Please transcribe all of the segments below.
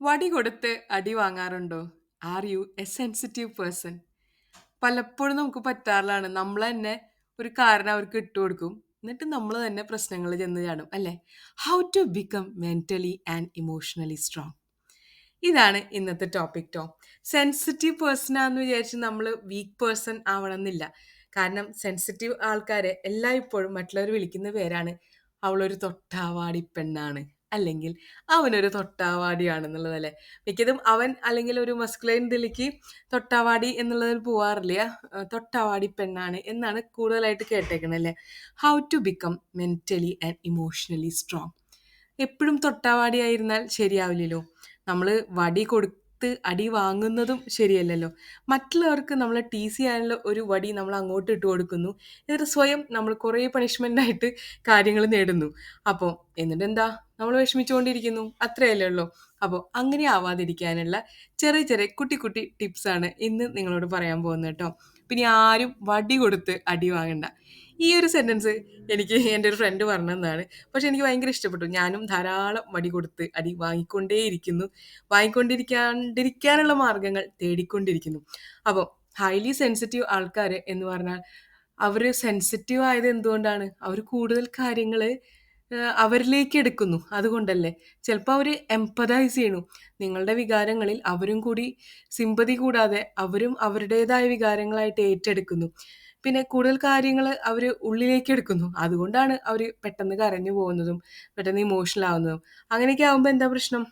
വടി കൊടുത്ത് അടി വാങ്ങാറുണ്ടോ? Are you a sensitive person? പലപ്പോഴും നമുക്ക് പറ്റാറുള്ളതാണ്. നമ്മൾ തന്നെ ഒരു കാരണം അവർക്ക് ഇട്ടു കൊടുക്കും എന്നിട്ട് നമ്മൾ തന്നെ പ്രശ്നങ്ങൾ ചെന്ന് ചാടും. അല്ലേ? How to become mentally and emotionally strong. ഇതാണ് ഇന്നത്തെ ടോപ്പിക് ടോ സെൻസിറ്റീവ് പേഴ്സൺ ആണെന്ന് വിചാരിച്ച് നമ്മൾ വീക്ക് പേഴ്സൺ ആവണമെന്നില്ല. കാരണം സെൻസിറ്റീവ് ആൾക്കാരെ എല്ലായ്പ്പോഴും മറ്റുള്ളവർ വിളിക്കുന്ന പേരാണ് അവളൊരു തൊട്ടാവാടി പെണ്ണാണ്. അല്ലെങ്കിൽ അവനൊരു തൊട്ടാവാടിയാണെന്നുള്ളതല്ലേ. മിക്കതും അവൻ അല്ലെങ്കിൽ ഒരു മസ്കുലൈൻ ഇതിലേക്ക് തൊട്ടാവാടി എന്നുള്ളതിൽ പോവാറില്ല. തൊട്ടാവാടി പെണ്ണാണ് എന്നാണ് കൂടുതലായിട്ട് കേട്ടേക്കുന്നത് അല്ലേ. How to become mentally and emotionally strong. എപ്പോഴും തൊട്ടാവാടിയായിരുന്നാൽ ശരിയാവില്ലല്ലോ. നമ്മൾ വടി കൊടുത്ത് അടി വാങ്ങുന്നതും ശരിയല്ലല്ലോ. മറ്റുള്ളവർക്ക് നമ്മൾ ടീസ് ചെയ്യാനുള്ള ഒരു വടി നമ്മൾ അങ്ങോട്ട് ഇട്ട് കൊടുക്കുന്നു. എന്നിട്ട് സ്വയം നമ്മൾ കുറേ പണിഷ്മെന്റായിട്ട് കാര്യങ്ങൾ നേടുന്നു. അപ്പോൾ എന്നിട്ട് എന്താ നമ്മൾ വിഷമിച്ചുകൊണ്ടിരിക്കുന്നു. അത്രയല്ലേ ഉള്ളൂ. അപ്പോൾ അങ്ങനെ ആവാതിരിക്കാനുള്ള ചെറിയ ചെറിയ കുട്ടി കുട്ടി ടിപ്സാണ് ഇന്ന് നിങ്ങളോട് പറയാൻ പോകുന്നത് കേട്ടോ. പിന്നെ ആരും വടി കൊടുത്ത് അടി വാങ്ങണ്ട. ഈ ഒരു സെന്റൻസ് എനിക്ക് എന്റെ ഒരു ഫ്രണ്ട് പറഞ്ഞു തന്നതാണ്. പക്ഷെ എനിക്ക് ഭയങ്കര ഇഷ്ടപ്പെട്ടു. ഞാനും ധാരാളം മടി കൊടുത്ത് അടി വാങ്ങിക്കൊണ്ടേയിരിക്കുന്നു. വാങ്ങിക്കൊണ്ടിരിക്കാണ്ടിരിക്കാനുള്ള മാർഗങ്ങൾ തേടിക്കൊണ്ടിരിക്കുന്നു. അപ്പോൾ ഹൈലി സെൻസിറ്റീവ് ആൾക്കാർ എന്ന് പറഞ്ഞാൽ അവർ സെൻസിറ്റീവ് ആയത് എന്തുകൊണ്ടാണ്? അവർ കൂടുതൽ കാര്യങ്ങൾ അവരിലേക്ക് എടുക്കുന്നു. അതുകൊണ്ടല്ലേ. ചിലപ്പോൾ അവർ എംപതൈസ് ചെയ്യണു. നിങ്ങളുടെ വികാരങ്ങളിൽ അവരും കൂടി സിമ്പതി കൂടാതെ അവരും അവരുടേതായ വികാരങ്ങളായിട്ട് ഏറ്റെടുക്കുന്നു. പിന്നെ കൂടുതൽ കാര്യങ്ങൾ അവർ ഉള്ളിലേക്ക് എടുക്കുന്നു. അതുകൊണ്ടാണ് അവർ പെട്ടെന്ന് കരഞ്ഞു പോകുന്നതും പെട്ടെന്ന് ഇമോഷണൽ ആവുന്നതും. അങ്ങനെയൊക്കെ ആകുമ്പോൾ എന്താ പ്രശ്നം?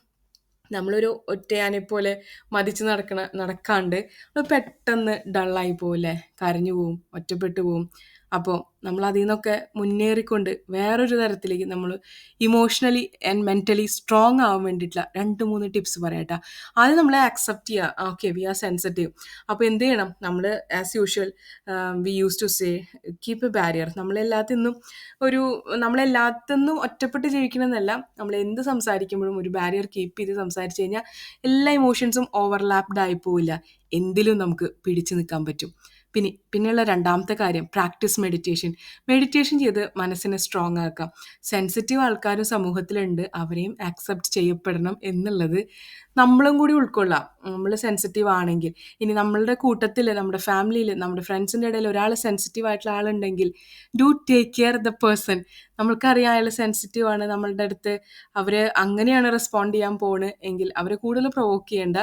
നമ്മളൊരു ഒറ്റയാനെ പോലെ മതിച്ച് നടക്കണ നടക്കാണ്ട് പെട്ടെന്ന് ഡള്ളായി പോകില്ലേ കരഞ്ഞു പോവും. ഒറ്റപ്പെട്ടു പോവും. അപ്പോൾ നമ്മൾ അതിൽ നിന്നൊക്കെ മുന്നേറിക്കൊണ്ട് വേറൊരു തരത്തിലേക്ക് നമ്മൾ ഇമോഷണലി ആൻഡ് മെന്റലി സ്ട്രോങ് ആവാൻ വേണ്ടിയിട്ടുള്ള 2, 3 ടിപ്സ് പറയാട്ടോ ആദ്യം നമ്മളെ അക്സെപ്റ്റ് ചെയ്യുക. Okay we are sensitive. അപ്പോൾ എന്ത് ചെയ്യണം? നമ്മൾ as usual we use to say keep a barrier. നമ്മളെല്ലാത്തിന്നും ഒരു നമ്മളെല്ലാത്തിന്നും ഒറ്റപ്പെട്ട് ജീവിക്കണമെന്നല്ല. നമ്മൾ എന്ത് സംസാരിക്കുമ്പോഴും ഒരു ബാരിയർ കീപ്പ് ചെയ്ത് സംസാരിച്ച് കഴിഞ്ഞാൽ എല്ലാ ഇമോഷൻസും ഓവർലാപ്ഡ് ആയി പോവില്ല. എന്തിലും നമുക്ക് പിടിച്ചു നിൽക്കാൻ പറ്റും. പിന്നെ പിന്നെയുള്ള രണ്ടാമത്തെ കാര്യം പ്രാക്ടീസ് മെഡിറ്റേഷൻ. മെഡിറ്റേഷൻ ചെയ്ത് മനസ്സിനെ സ്ട്രോങ് ആക്കാം. സെൻസിറ്റീവ് ആൾക്കാരും സമൂഹത്തിലുണ്ട്. അവരെയും ആക്സെപ്റ്റ് ചെയ്യപ്പെടണം എന്നുള്ളത് നമ്മളും കൂടി ഉൾക്കൊള്ളാം. നമ്മൾ സെൻസിറ്റീവ് ആണെങ്കിൽ. ഇനി നമ്മളുടെ കൂട്ടത്തിൽ നമ്മുടെ ഫാമിലിയിൽ നമ്മുടെ ഫ്രണ്ട്സിന്റെ ഇടയിൽ ഒരാൾ സെൻസിറ്റീവ് ആയിട്ടുള്ള ആളുണ്ടെങ്കിൽ do take care the person. നമ്മൾക്കറിയാം അയാൾ സെൻസിറ്റീവ് ആണ്. നമ്മളുടെ അടുത്ത് അവർ അങ്ങനെയാണ് റെസ്പോണ്ട് ചെയ്യാൻ പോണ് എങ്കിൽ അവരെ കൂടുതൽ പ്രൊവോക്ക് ചെയ്യേണ്ട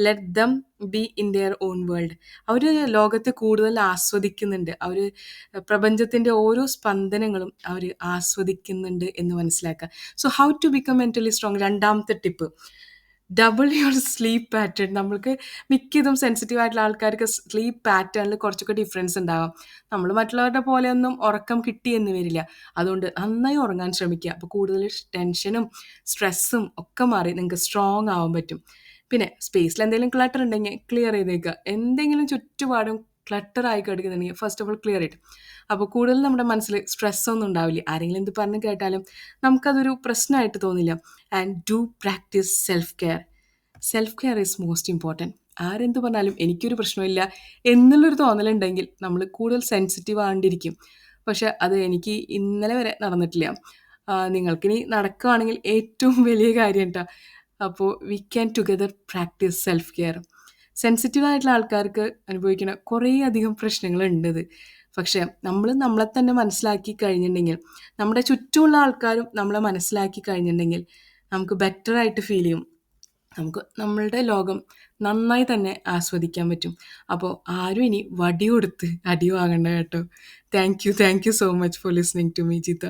let them be in their own world. അവർ ലോകത്തെ കൂടുതൽ ആസ്വദിക്കുന്നുണ്ട്. അവർ പ്രപഞ്ചത്തിന്റെ ഓരോ സ്പന്ദനങ്ങളും അവർ ആസ്വദിക്കുന്നുണ്ട് എന്ന് മനസ്സിലാക്കുക. So how to become mentally strong രണ്ടാമത്തെ tip. Double your sleep pattern. നമ്മൾക്ക് മിക്കതും സെൻസിറ്റീവ് ആയിട്ടുള്ള ആൾക്കാർക്ക് സ്ലീപ്പ് പാറ്റേണിൽ കുറച്ചൊക്കെ ഡിഫറൻസ് ഉണ്ടാവാം. നമ്മൾ മറ്റുള്ളവരുടെ പോലെയൊന്നും ഉറക്കം കിട്ടിയെന്ന് വരില്ല. അതുകൊണ്ട് നന്നായി ഉറങ്ങാൻ ശ്രമിക്കുക. അപ്പോൾ കൂടുതൽ ടെൻഷനും സ്ട്രെസ്സും ഒക്കെ മാറി നിങ്ങൾക്ക് സ്ട്രോങ് ആവാൻ പറ്റും. പിന്നെ സ്പേസിൽ എന്തെങ്കിലും ക്ലട്ടർ ഉണ്ടെങ്കിൽ ക്ലിയർ ചെയ്തേക്കുക. എന്തെങ്കിലും ചുറ്റുപാടും ക്ലട്ടർ ആയി കിടക്കുന്നുണ്ടെങ്കിൽ first of all clear it. അപ്പോൾ കൂടുതൽ നമ്മുടെ മനസ്സിൽ സ്ട്രെസ് ഒന്നും ഉണ്ടാവില്ല. ആരെങ്കിലും എന്ത് പറഞ്ഞ് കേട്ടാലും നമുക്കതൊരു പ്രശ്നമായിട്ട് തോന്നില്ല. And do practice self care. Self care is most important. ആരെന്ത് പറഞ്ഞാലും എനിക്കൊരു പ്രശ്നമില്ല എന്നുള്ളൊരു തോന്നലുണ്ടെങ്കിൽ നമ്മൾ കൂടുതൽ സെൻസിറ്റീവ് ആണ്ടിരിക്കും. പക്ഷെ അത് എനിക്ക് ഇന്നലെ വരെ നടന്നിട്ടില്ല. നിങ്ങൾക്കിനി നടക്കുകയാണെങ്കിൽ ഏറ്റവും വലിയ കാര്യം കേട്ടോ അപ്പോൾ we can together practice self care. Sensitive ആയിട്ടുള്ള ആൾക്കാർക്ക് അനുഭവിക്കുന്ന കുറേ അധികം പ്രശ്നങ്ങളുണ്ടത്. പക്ഷേ നമ്മൾ നമ്മളെ തന്നെ മനസ്സിലാക്കി കഴിഞ്ഞിട്ടുണ്ടെങ്കിൽ നമ്മുടെ ചുറ്റുമുള്ള ആൾക്കാരും നമ്മളെ മനസ്സിലാക്കി കഴിഞ്ഞിട്ടുണ്ടെങ്കിൽ നമുക്ക് ബെറ്റർ ആയിട്ട് ഫീൽ ചെയ്യും. നമുക്ക് നമ്മളുടെ ലോകം നന്നായി തന്നെ ആസ്വദിക്കാൻ പറ്റും. അപ്പോൾ ആരും ഇനി വടി കൊടുത്ത് അടി വാങ്ങണ്ട കേട്ടോ. Thank you. Thank you so much for listening to me Jitha.